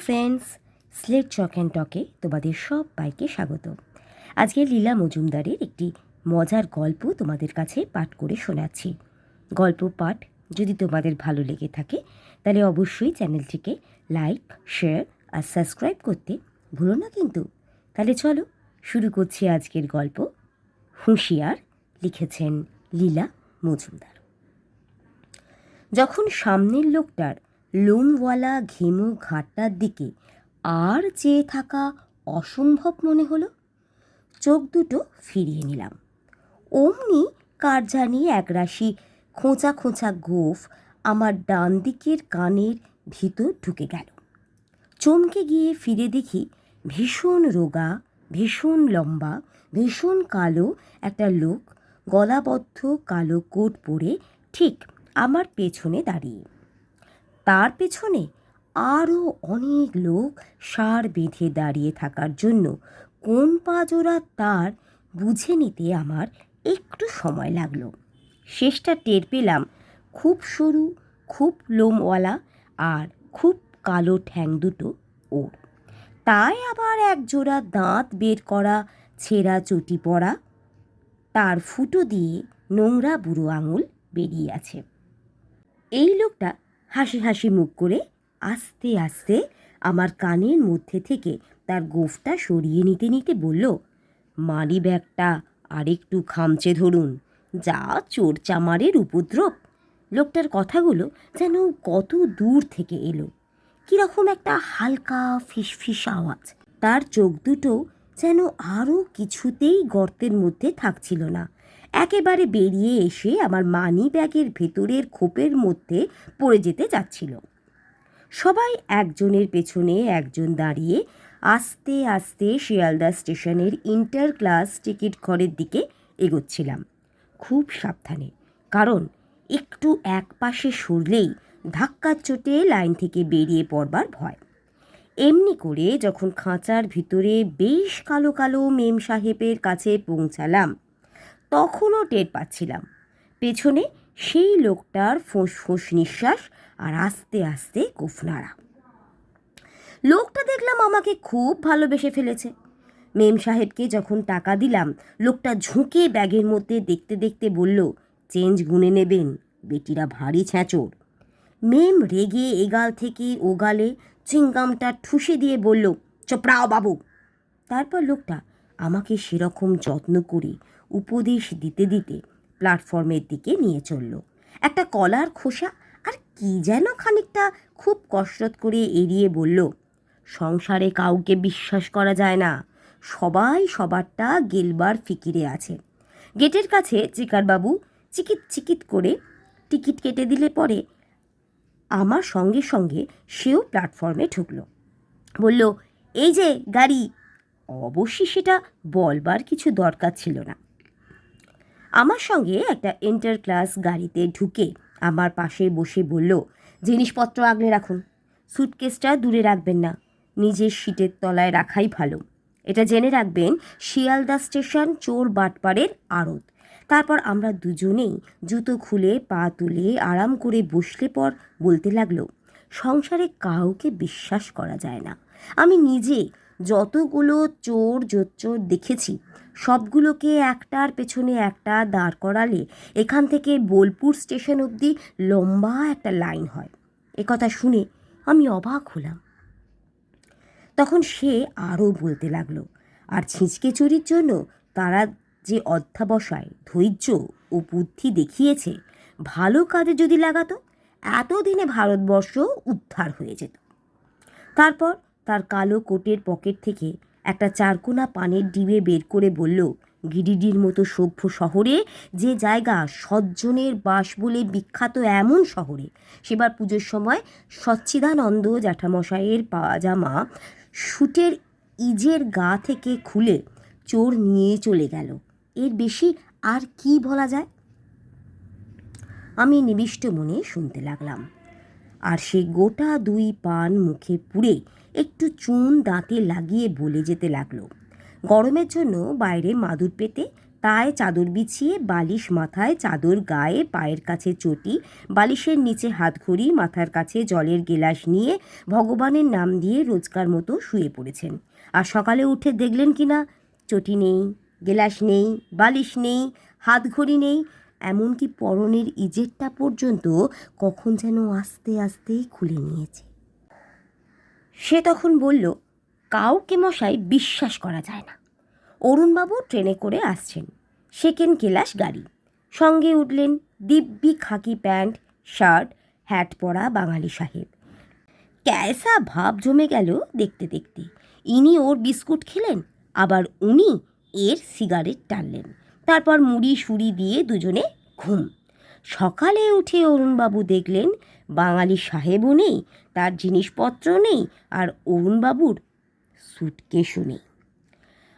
Friends slate chalk and টকে তোমাদের সব বাইকে স্বাগত। আজকে লীলা মজুমদারের একটি মজার গল্প তোমাদের কাছে পাঠ করে শোনাচ্ছি। গল্প পাঠ যদি তোমাদের ভালো লেগে থাকে, তাহলে অবশ্যই চ্যানেলটিকে লাইক, শেয়ার আর সাবস্ক্রাইব করতে ভুলো না কিন্তু। তাহলে চলো শুরু করছি আজকের গল্প। হুঁশিয়ার লিখেছেন লীলা মজুমদার। যখন সামনের লোকটার লোমওয়ালা ঘেমো ঘাটটার দিকে আর চেয়ে থাকা অসম্ভব মনে হলো। চোখ দুটো ফিরিয়ে নিলাম। অমনি কার জানি একরাশি খোঁচা খোঁচা গোফ আমার ডান দিকের কানের ভিতর ঢুকে গেল। চমকে গিয়ে ফিরে দেখি ভীষণ রোগা, ভীষণ লম্বা, ভীষণ কালো একটা লোক গলাবদ্ধ কালো কোট পরে ঠিক আমার পেছনে দাঁড়িয়ে। তার পেছনে আরও অনেক লোক সার বেঁধে দাঁড়িয়ে থাকার জন্য কোন পাজোড়া তার বুঝে নিতে আমার একটু সময় লাগল। শেষটা টের পেলাম খুব সরু, খুব লোমওয়ালা আর খুব কালো ঠ্যাং দুটো ওর। তাই আবার এক জোড়া দাঁত বের করা, ছেঁড়া চটি পড়া তার ফুটো দিয়ে নোংরা বুড়ো আঙুল বেরিয়ে আছে। এই লোকটা হাসি হাসি মুখ করে আস্তে আস্তে আমার কানের মধ্যে থেকে তার গোফটা সরিয়ে নিতে নিতে বলল, মানি ব্যাগটা আরেকটু খামচে ধরুন, যা চোর চামারের উপদ্রব। লোকটার কথাগুলো যেন কত দূর থেকে এলো। কীরকম একটা হালকা ফিসফিস আওয়াজ। তার চোখ দুটো যেন আরও কিছুতেই গর্তের মধ্যে থাকছিল না। একেবারে বেরিয়ে এসে আমার মানি ব্যাগের ভেতরের খোপের মধ্যে পড়ে যেতে যাচ্ছিল সবাই একজনের পেছনে একজন দাঁড়িয়ে আস্তে আস্তে শিয়ালদা স্টেশনের ইন্টার ক্লাস টিকিট ঘরের দিকে এগোচ্ছিলাম। খুব সাবধানে, কারণ একটু এক পাশে সরলেই ধাক্কার চোটে লাইন থেকে বেরিয়ে পড়বার ভয়। এমনি করে যখন খাঁচার ভিতরে বেশ কালো কালো মেম সাহেবের কাছে পৌঁছালাম তখনও টের পাচ্ছিলাম। পেছনে সেই লোকটার ফোঁস ফোঁস নিঃশ্বাস আর আস্তে আস্তে গোফনারা লোকটা দেখলাম আমাকে খুব ভালোবেসে ফেলেছে। মেম সাহেবকে যখন টাকা দিলাম, লোকটা ঝুঁকে ব্যাগের মধ্যে দেখতে দেখতে বলল, চেঞ্জ গুনে নেবেন, বেটিরা ভারী ছ্যাঁচোর। মেম রেগে এগাল থেকে ওগালে চিংগামটা ঠুসে দিয়ে বলল, চোপড়াও বাবু। তারপর লোকটা আমাকে সেরকম যত্ন করে উপদেশ দিতে দিতে প্ল্যাটফর্মের দিকে নিয়ে চলল। একটা কলার খোসা আর কি যেন খানিকটা খুব কসরত করে এড়িয়ে বলল, সংসারে কাউকে বিশ্বাস করা যায় না। সবাই সবারটা গেলবার ফিকিরে আছে। গেটের কাছে চিকারবাবু চিকিত চিকিত করে টিকিট কেটে দিলে পরে আমার সঙ্গে সঙ্গে সেও প্ল্যাটফর্মে ঢুকলো। বলল, এই যে গাড়ি। অবশ্যই সেটা বলবার কিছু দরকার ছিল না। আমার সঙ্গে একটা ইন্টার ক্লাস গাড়িতে ঢুকে আমার পাশে বসে বলল, জিনিসপত্র আগলে রাখুন। সুটকেসটা দূরে রাখবেন না। নিজের সিটের তলায় রাখাই ভালো। এটা জেনে রাখবেন, শিয়ালদা স্টেশন, চোর বাটপাড়ের আড়ত। তারপর আমরা দুজনেই জুতো খুলে পা তুলে আরাম করে বসলে পর বলতে লাগল, সংসারে কাউকে বিশ্বাস করা যায় না। আমি নিজে যতগুলো চোর জোচ্চোর দেখেছি, সবগুলোকে একটার পেছনে একটা দাঁড় করালে এখান থেকে বোলপুর স্টেশন অবধি লম্বা একটা লাইন হয়। একথা শুনে আমি অবাক হলাম। তখন সে আরও বলতে লাগল, আর ছিঁচকে চুরির জন্য তারা যে অধ্যাবসায়, ধৈর্য ও বুদ্ধি দেখিয়েছে, ভালো কাজে যদি লাগাতো, এতদিনে ভারতবর্ষ উদ্ধার হয়ে যেত। তারপর তার কালো কোটের পকেট থেকে একটা চারকোনা পানের ডিবে বের করে বলল, গিরিডির মতো সভ্য শহরে যে জায়গা সজ্জনের বাস বলে বিখ্যাত এমন শহরে। সেবার পুজোর সময় সচ্ছিদানন্দ জ্যাঠামশাইয়ের পাজামা শুটের ইজের গা থেকে খুলে চোর নিয়ে চলে গেল। এর বেশি আর কি বলা যায়? আমি নিবিষ্ট মনে শুনতে লাগলাম। আর সে গোটা দুই পান মুখে পুড়ে একটু চুন দাঁতে লাগিয়ে বলে যেতে লাগল। গরমের জন্য বাইরে মাদুর পেতে তাই চাদর বিছিয়ে বালিশ মাথায় চাদর গায়ে পায়ের কাছে চটি, বালিশের নিচে হাত ঘড়ি, মাথার কাছে জলের গেলাস নিয়ে ভগবানের নাম দিয়ে রোজকার মতো শুয়ে পড়েছেন। আর সকালে উঠে দেখলেন কি না? চটি নেই, গেলাস নেই, বালিশ নেই, হাত ঘড়ি নেই। এমনকি পরনের ইজেরটা পর্যন্ত কখন যেন আস্তে আস্তে খুলে নিয়েছে। সে তখন বলল, কাউকে মশাই বিশ্বাস করা যায় না। অরুণবাবু ট্রেনে করে আসছেন। সেকেন্ড ক্লাস গাড়ি। সঙ্গে উঠলেন দিব্যি খাকি প্যান্ট, শার্ট হ্যাট পরা বাঙালি সাহেব। ক্যাসা ভাব জমে গেল দেখতে দেখতে। ইনি ওর বিস্কুট খেলেন, আবার উনি এর সিগারেট টানলেন। তারপর মুড়ি সুড়ি দিয়ে দুজনে ঘুম। সকালে উঠে অরুণবাবু দেখলেন বাঙালি সাহেবও নেই, তার জিনিসপত্র নেই, আর অরুণবাবুর সুটকেসও নেই।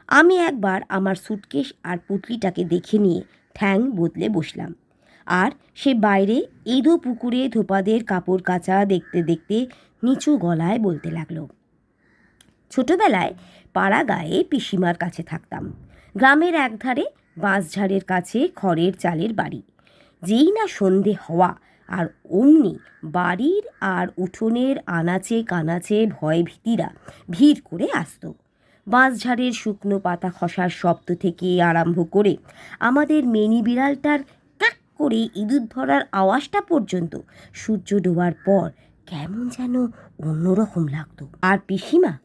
আমি একবার আমার সুটকেস আর পুটলিটাকে দেখে নিয়ে ঠ্যাং বদলে বসলাম। আর সে বাইরে এদো পুকুরে ধোপাদের কাপড় কাচা দেখতে দেখতে নিচু গলায় বলতে লাগল, ছোটবেলায় পাড়া গায়ে পিসিমার কাছে থাকতাম। গ্রামের একধারে বাঁশঝাড়ের কাছে খড়ের চালের বাড়ি। যেই না সন্ধে হওয়া আর অমনি বাড়ির আর উঠোনের আনাচে কানাচে ভয় ভীতিরা ভিড় করে আসতো। বাঁশঝাড়ের শুকনো পাতা খসার শব্দ থেকে আরম্ভ করে আমাদের মেনি বিড়ালটার ক্যাক করে ইঁদুর ধরার আওয়াজটা পর্যন্ত সূর্য ডোবার পর কেমন যেন অন্যরকম লাগতো। আর পিসিমা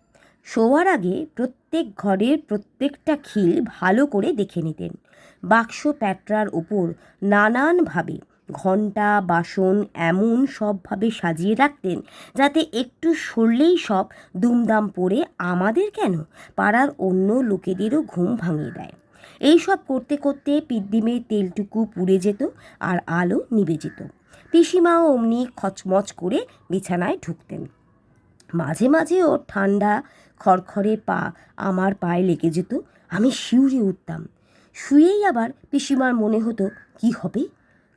শোয়ার আগে প্রত্যেক ঘরের প্রত্যেকটা খিল ভালো করে দেখে নিতেন। বাক্স প্যাটরার ওপর নানানভাবে ঘণ্টা, বাসন এমন সবভাবে সাজিয়ে রাখতেন যাতে একটু সরলেই সব দুমদাম পড়ে আমাদের কেন? পাড়ার অন্য লোকেদেরও ঘুম ভাঙিয়ে দেয়। এই সব করতে করতে পিদ্দিমের তেলটুকু পুড়ে যেত আর আলো নিভে যেত। পিসিমাও অমনি খচমচ করে বিছানায় ঢুকতেন। মাঝে মাঝে ওর ঠান্ডা খড়খড়ে পা আমার পায়ে লেগে যেত। আমি শিউরে উঠতাম। শুয়েই আবার পিসিমার মনে হতো, কি হবে?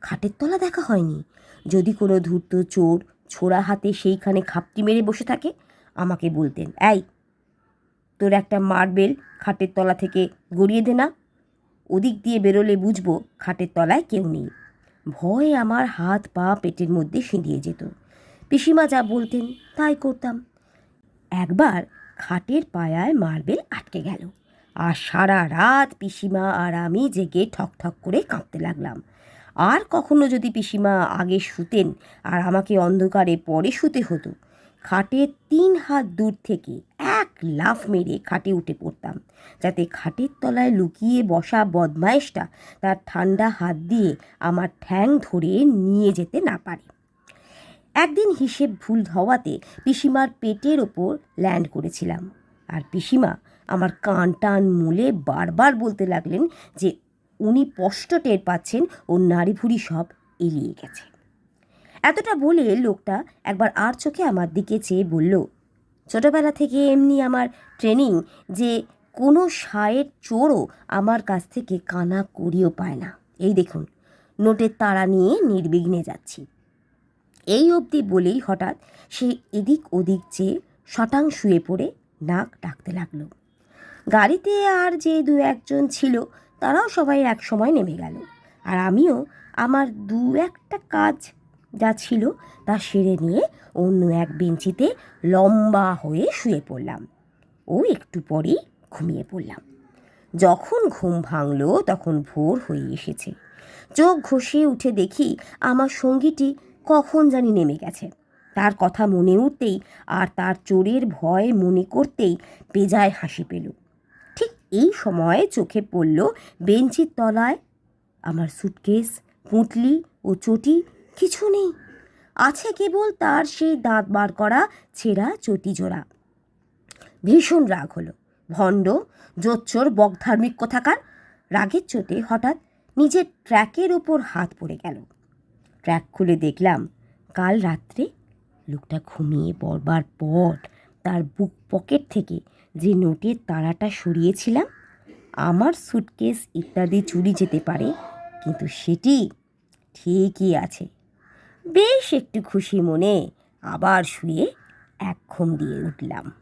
খাটের তলা দেখা হয়নি। যদি কোনো ধূর্ত চোর ছোড়া হাতে সেইখানে খাপটি মেরে বসে থাকে, আমাকে বলতেন, এই, তোর একটা মার্বেল খাটের তলা থেকে গড়িয়ে দে না। ওদিক দিয়ে বেরোলে বুঝব খাটের তলায় কেউ নেই। ভয়ে আমার হাত পা পেটের মধ্যে সিঁধিয়ে যেত। পিসিমা যা বলতেন তাই করতাম। একবার খাটের পায়ায় মার্বেল আটকে গেল। আর সারা রাত পিসিমা আর আমি জেগে ঠক ঠক করে কাঁপতে লাগলাম। আর কখনো যদি পিসিমা আগে শুতেন আর আমাকে অন্ধকারে পরে শুতে হতো খাটের তিন হাত দূর থেকে এক লাফ মেরে খাটে উঠে পড়তাম, যাতে খাটের তলায় লুকিয়ে বসা বদমায়েশটা তার ঠান্ডা হাত দিয়ে আমার ঠ্যাং ধরে নিয়ে যেতে না পারে। একদিন হিসেব ভুল হওয়াতে পিসিমার পেটের ওপর ল্যান্ড করেছিলাম। আর পিসিমা আমার কান টান মুলে বারবার বলতে লাগলেন যে উনি স্পষ্ট টের পাচ্ছেন ও নাড়ি ভুড়ি সব এলিয়ে গেছে। এতটা বলে লোকটা একবার আর চোখে আমার দিকে চেয়ে বলল, ছোটবেলা থেকে এমনি আমার ট্রেনিং যে কোনো সায়ের চোরও আমার কাছ থেকে কানা করিও পায় না। এই দেখুন নোটের তাড়া নিয়ে নির্বিঘ্নে যাচ্ছি। এই অবধি বলেই হঠাৎ সে এদিক ওদিক চেয়ে শটাং শুয়ে পড়ে, নাক ডাকতে লাগল। গাড়িতে আর যে দু একজন ছিল তারাও সবাই এক সময় নেমে গেল। আর আমিও আমার দু একটা কাজ যা ছিল তা সেরে নিয়ে অন্য এক বেঞ্চিতে লম্বা হয়ে শুয়ে পড়লাম। ও একটু পরেই ঘুমিয়ে পড়লাম। যখন ঘুম ভাঙল তখন ভোর হয়ে এসেছে। চোখ ঘষে উঠে দেখি আমার সঙ্গীটি কখন জানি নেমে গেছে। তার কথা মনে উঠতেই আর তার চোরের ভয় মনে করতেই পেজায় হাসি পেল। এই সময় চোখে পড়ল বেঞ্চির তলায়। আমার সুটকেস পুঁটলি ও চটি কিছু নেই। আছে কেবল তার সেই দাঁত বার করা ছেঁড়া চটি জোড়া। ভীষণ রাগ হলো। ভণ্ড, জোচ্চোর, বকধার্মিক কোথাকার। রাগের চোটে হঠাৎ নিজের ট্র্যাকের ওপর হাত পড়ে গেল। ট্র্যাক খুলে দেখলাম, কাল রাত্রে লোকটা ঘুমিয়ে পড়বার পর তার বুক পকেট থেকে যে নোটের তাড়াটা সরিয়েছিলাম, আমার সুটকেস ইত্যাদি চুরি যেতে পারে, কিন্তু সেটি ঠিকই আছে। বেশ একটু খুশি মনে আবার শুয়ে এক ঘুম দিয়ে উঠলাম।